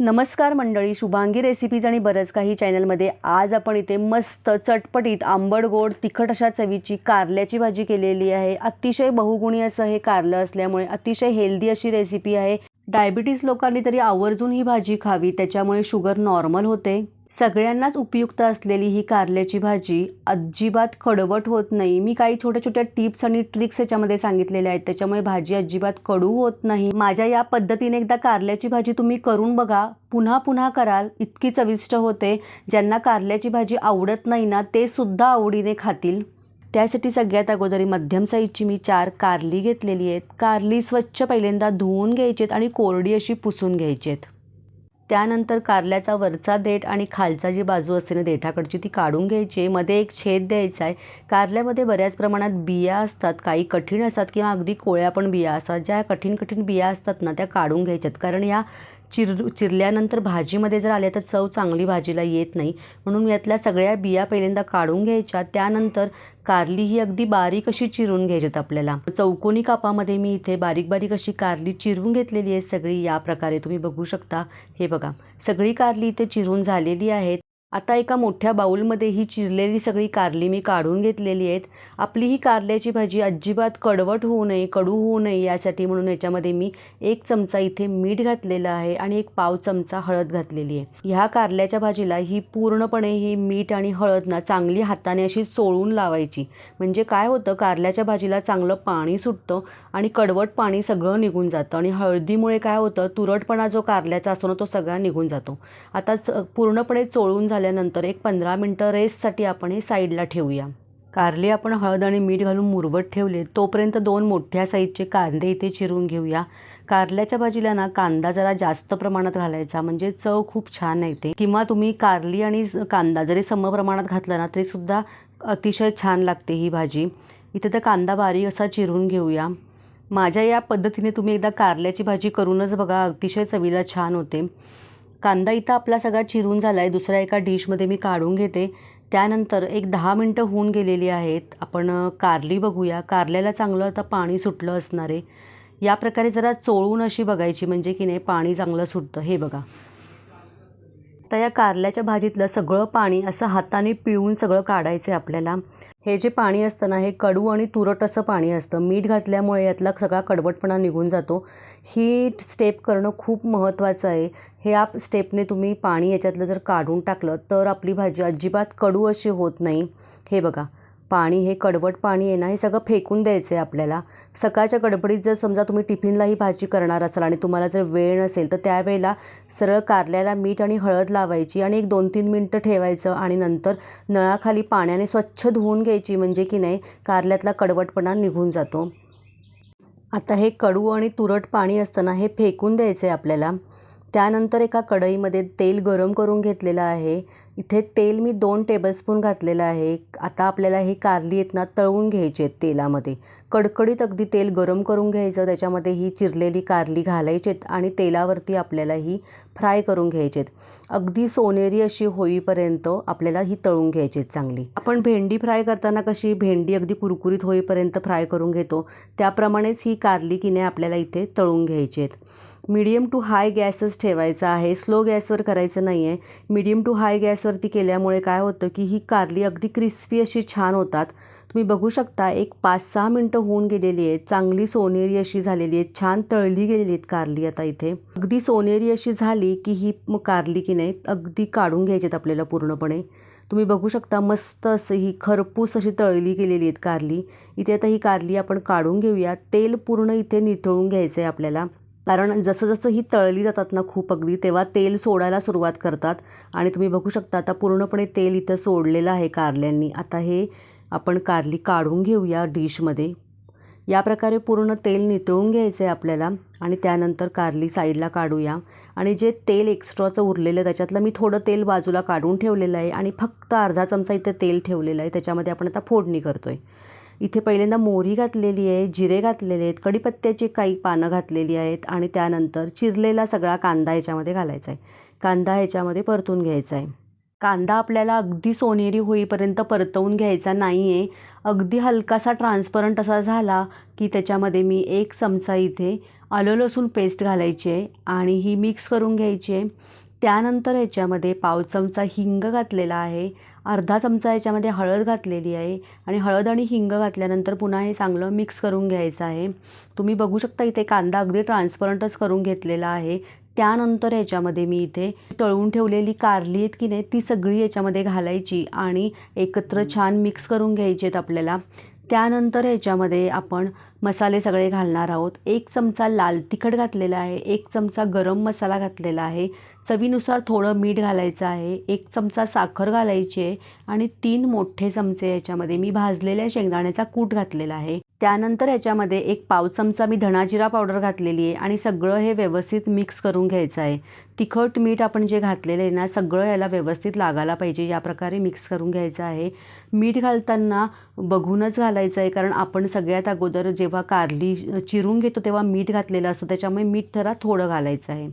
नमस्कार मंडळी शुभांगी रेसिपीज आणि बरंच काही चॅनलमध्ये आज आपण इथे मस्त चटपटीत आंबड गोड तिखट अशा चवीची कारल्याची भाजी केलेली आहे. अतिशय बहुगुणी असं हे कारलं असल्यामुळे अतिशय हेल्दी अशी रेसिपी आहे. डायबिटीस लोकांनी तरी आवर्जून ही भाजी खावी त्याच्यामुळे शुगर नॉर्मल होते. सगळ्यांनाच उपयुक्त असलेली ही कारल्याची भाजी अजिबात खडवट होत नाही. मी काही छोट्या छोट्या टिप्स आणि ट्रिक्स याच्यामध्ये सांगितलेल्या आहेत. त्याच्यामुळे भाजी अजिबात कडू होत नाही. माझ्या या पद्धतीने एकदा कारल्याची भाजी तुम्ही करून बघा. पुन्हा पुन्हा कराल. इतकी चविष्ट होते. ज्यांना कारल्याची भाजी आवडत नाही ना ते सुद्धा आवडीने खातील. त्यासाठी सगळ्यात अगोदर मध्यम साईजची मी चार कारली घेतलेली आहेत. कारली स्वच्छ पहिल्यांदा धुवून घ्यायची आहेत आणि कोरडी अशी पुसून घ्यायची आहेत त्यानंतर कारल्याचा वरचा देठ आणि खालचा जी बाजू असते ना देठाकडची ती काढून घ्यायची. आहे मध्ये एक छेद द्यायचा आहे. कारल्यामध्ये बऱ्याच प्रमाणात बिया असतात. काही कठीण असतात किंवा अगदी कोळ्या पण बिया असतात. ज्या कठीण कठीण बिया असतात ना त्या काढून घ्यायच्यात. कारण या चिर चिरल्यानंतर भाजीमध्ये जर आले तर चव चांगली भाजीला येत नाही. म्हणून यातल्या सगळ्या बिया पहिल्यांदा काढून घ्यायच्या. त्यानंतर कारली ही अगदी बारीक अशी चिरून घ्यायच्यात आपल्याला. चौकोनी कापामध्ये मी इथे बारीक बारीक अशी कारली चिरून घेतलेली आहे सगळी. या प्रकारे तुम्ही बघू शकता. हे बघा. सगळी कारली इथे चिरून झालेली आहेत. आता एका मोठ्या बाऊलमध्ये ही चिरलेली सगळी कारली मी काढून घेतलेली आहेत. आपली ही कारल्याची भाजी अजिबात कडवट होऊ नये कडू होऊ नये यासाठी म्हणून याच्यामध्ये मी एक चमचा इथे मीठ घातलेलं आहे आणि एक पाव चमचा हळद घातलेली आहे. ह्या कारल्याच्या भाजीला ही पूर्णपणे ही मीठ आणि हळद ना चांगली हाताने अशी चोळून लावायची. म्हणजे काय होतं कारल्याच्या भाजीला चांगलं पाणी सुटतं आणि कडवट पाणी सगळं निघून जातं आणि हळदीमुळे काय होतं तुरटपणा जो कारल्याचा असतो ना तो सगळा निघून जातो. आता च पूर्णपणे चोळून झाल्यानंतर एक पंधरा मिनटं रेस्टसाठी आपण हे साईडला ठेवूया. कारले आपण हळद आणि मीठ घालून मुरवत ठेवले तोपर्यंत दोन मोठ्या साईजचे कांदे इथे चिरून घेऊया. कारल्याच्या भाजीला ना कांदा जरा जास्त प्रमाणात घालायचा म्हणजे चव खूप छान येते. किंवा तुम्ही कारली आणि कांदा जरी सम प्रमाणात घातला ना तरीसुद्धा अतिशय छान लागते ही भाजी. इथे तर कांदा बारीक असा चिरून घेऊया. माझ्या या पद्धतीने तुम्ही एकदा कारल्याची भाजी करूनच बघा अतिशय चवीला छान होते. कांदा इथं आपला सगळा चिरून झाला आहे दुसऱ्या एका डिशमध्ये मी काढून घेते. त्यानंतर एक दहा मिनटं होऊन गेलेली आहेत. आपण कारली बघूया. कारल्याला चांगलं आता पाणी सुटलं असणार आहे. या प्रकारे जरा चोळून अशी बघायची म्हणजे की नाही पाणी चांगलं सुटतं. हे बघा. तर या कारल्याच्या भाजीतलं सगळं पाणी असं हाताने पिळून सगळं काढायचं आहे आपल्याला. हे जे पाणी असतं ना हे कडू आणि तुरट असं पाणी असतं. मीठ घातल्यामुळे यातला सगळा कडवटपणा निघून जातो. ही स्टेप करणं खूप महत्त्वाचं आहे. हे आप स्टेपने तुम्ही पाणी याच्यातलं जर काढून टाकलं तर आपली भाजी अजिबात कडू अशी होत नाही. हे बघा. पाणी हे कडवट पाणी आहे ना हे सगळं फेकून द्यायचं आहे आपल्याला. सकाळच्या गडबडीत जर समजा तुम्ही टिफिनला ही भाजी करणार असाल आणि तुम्हाला जर वेळ नसेल तर त्यावेळेला सरळ कारल्याला मीठ आणि हळद लावायची आणि एक दोन तीन मिनटं ठेवायचं आणि नंतर नळाखाली पाण्याने स्वच्छ धुवून घ्यायची म्हणजे की नाही कारल्यातला कडवटपणा निघून जातो. आता हे कडू आणि तुरट पाणी असतं ना हे फेकून द्यायचं आहे आपल्याला. त्यानंतर एका कढईमध्ये तेल गरम करून घेतलेलं आहे. इथे तेल मी दोन टेबलस्पून घातलेलं आहे. आता आपल्याला हे कारली आहेत ना तळून घ्यायची आहेत तेलामध्ये. कडकडीत अगदी तेल गरम करून घ्यायचं त्याच्यामध्ये ही चिरलेली कारली घालायची आहेत आणि तेलावरती आपल्याला ही फ्राय करून घ्यायची आहेत. अगदी सोनेरी अशी होईपर्यंत आपल्याला ही तळून घ्यायची आहेत चांगली. आपण भेंडी फ्राय करताना कशी भेंडी अगदी कुरकुरीत होईपर्यंत फ्राय करून घेतो त्याप्रमाणेच ही कारली किने आपल्याला इथे तळून घ्यायची आहेत. मीडियम टू हाय गॅसच ठेवायचा आहे. स्लो गॅसवर करायचं नाही आहे मीडियम टू हाय गॅसवरती केल्यामुळे काय होतं की ही कारली अगदी क्रिस्पी अशी छान होतात. तुम्ही बघू शकता एक पाच सहा मिनटं होऊन गेलेली आहेत. चांगली सोनेरी अशी झालेली आहेत. छान तळली गेलेली आहेत कारली आता इथे. अगदी सोनेरी अशी झाली की ही कारली की नाही अगदी काढून घ्यायच्यात आपल्याला पूर्णपणे. तुम्ही बघू शकता मस्त असं ही खरपूस अशी तळली गेलेली आहेत कारली. इथे आता ही कारली आपण काढून घेऊया. तेल पूर्ण इथे निथळून घ्यायचं आहे आपल्याला. कारण जसं जसं ही तळली जातात ना खूप अगदी तेव्हा तेल सोडायला सुरुवात करतात. आणि तुम्ही बघू शकता आता पूर्णपणे तेल इथं सोडलेलं आहे कारल्यांनी. आता हे आपण कारली काढून घेऊया डिशमध्ये. या प्रकारे पूर्ण तेल नितळून घ्यायचं आहे आपल्याला आणि त्यानंतर कारली साईडला काढूया. आणि जे तेल एक्स्ट्राचं उरलेलं त्याच्यातलं मी थोडं तेल बाजूला काढून ठेवलेलं आहे आणि फक्त अर्धा चमचा इथे तेल ठेवलेलं आहे. त्याच्यामध्ये आपण आता फोडणी करतो आहे इथे पहिल्यांदा मोहरी घातलेली आहे जिरे घातलेले आहेत कढीपत्त्याची काही पानं घातलेली आहेत आणि त्यानंतर चिरलेला सगळा कांदा ह्याच्यामध्ये घालायचा आहे. कांदा ह्याच्यामध्ये परतून घ्यायचा आहे. कांदा आपल्याला अगदी सोनेरी होईपर्यंत परतवून घ्यायचा नाही आहे अगदी हलकासा ट्रान्सपरंट असा झाला की त्याच्यामध्ये मी एक चमचा इथे आलं लसूण पेस्ट घालायची आहे आणि ही मिक्स करून घ्यायची आहे. त्यानंतर याच्यामध्ये पाव चमचा हिंग घातलेला आहे. अर्धा चमचा याच्यामध्ये हळद घातलेली आहे आणि हळद आणि हिंग घातल्यानंतर पुन्हा हे चांगलं मिक्स करून घ्यायचं आहे. तुम्ही बघू शकता इथे कांदा अगदी ट्रान्सपरंटच करून घेतलेला आहे. त्यानंतर याच्यामध्ये मी इथे तळून ठेवलेली कारली आहेत की नाही ती सगळी याच्यामध्ये घालायची आणि एकत्र छान मिक्स करून घ्यायची आहेत आपल्याला. त्यानंतर याच्यामध्ये आपण मसाले सगळे घालणार आहोत. एक चमचा लाल तिखट घातलेला आहे एक चमचा गरम मसाला घातलेला आहे चवीनुसार थोडं मीठ घालायचं आहे एक चमचा साखर घालायची आहे आणि तीन मोठे चमचे याच्यामध्ये मी भाजलेल्या शेंगदाण्याचा कूट घातलेला आहे. त्यानंतर याच्यामध्ये एक पाव चमचा मी धणाजिरा पावडर घातलेली आहे आणि सगळं हे व्यवस्थित मिक्स करून घ्यायचं आहे. तिखट मीठ आपण जे घातलेलं आहे ना सगळं याला व्यवस्थित लागायला पाहिजे या प्रकारे मिक्स करून घ्यायचं आहे. मीठ घालताना बघूनच घालायचं आहे कारण आपण सगळ्यात अगोदर जेव्हा कारली चिरून घेतो तेव्हा मीठ घातलेलं असतं त्याच्यामुळे मीठ थरा थोडं घालायचं आहे.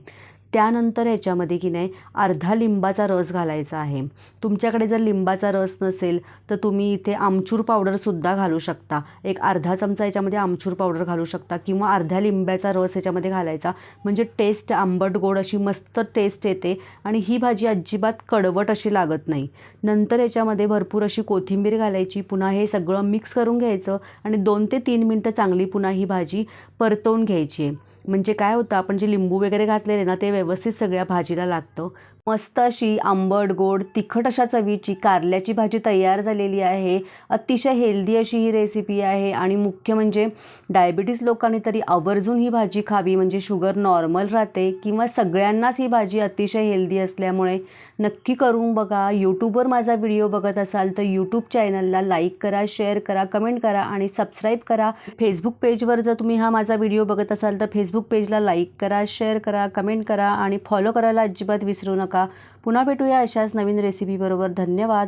त्यानंतर याच्यामध्ये की नाही अर्धा लिंबाचा रस घालायचा आहे. तुमच्याकडे जर लिंबाचा रस नसेल तर तुम्ही इथे आमचूर पावडरसुद्धा घालू शकता. एक अर्धा चमचा याच्यामध्ये आमचूर पावडर घालू शकता किंवा अर्ध्या लिंब्याचा रस याच्यामध्ये घालायचा. म्हणजे टेस्ट आंबट गोड अशी मस्त टेस्ट येते आणि ही भाजी अजिबात कडवट अशी लागत नाही. नंतर याच्यामध्ये भरपूर अशी कोथिंबीर घालायची. पुन्हा हे सगळं मिक्स करून घ्यायचं आणि दोन ते तीन मिनटं चांगली पुन्हा ही भाजी परतवून घ्यायची आहे. म्हणजे काय होतं आपण जे लिंबू वगैरे घातलेले ना ते व्यवस्थित सगळ्या भाजीला लागतं. मस्त अशी आंबट गोड तिखट अशा चवीची कारल्याची भाजी तयार झालेली आहे. अतिशय हेल्दी अशी ही रेसिपी आहे आणि मुख्य म्हणजे डायबिटीज लोकांनी तरी आवर्जून ही भाजी खावी. म्हणजे शुगर नॉर्मल राहते किंवा सगळ्यांनाच ही भाजी अतिशय हेल्दी असल्यामुळे नक्की करून बघा. यूट्यूबवर माझा व्हिडिओ बघत असाल तर यूट्यूब चॅनलला लाईक करा शेअर करा कमेंट करा आणि सबस्क्राईब करा. फेसबुक पेजवर जर तुम्ही हा माझा व्हिडिओ बघत असाल तर फेसबुक पेजला लाईक करा शेअर करा कमेंट करा आणि फॉलो करायला अजिबात विसरू नका. नका. पुन्हा भेटूया अशाच नवीन रेसिपीबरोबर धन्यवाद.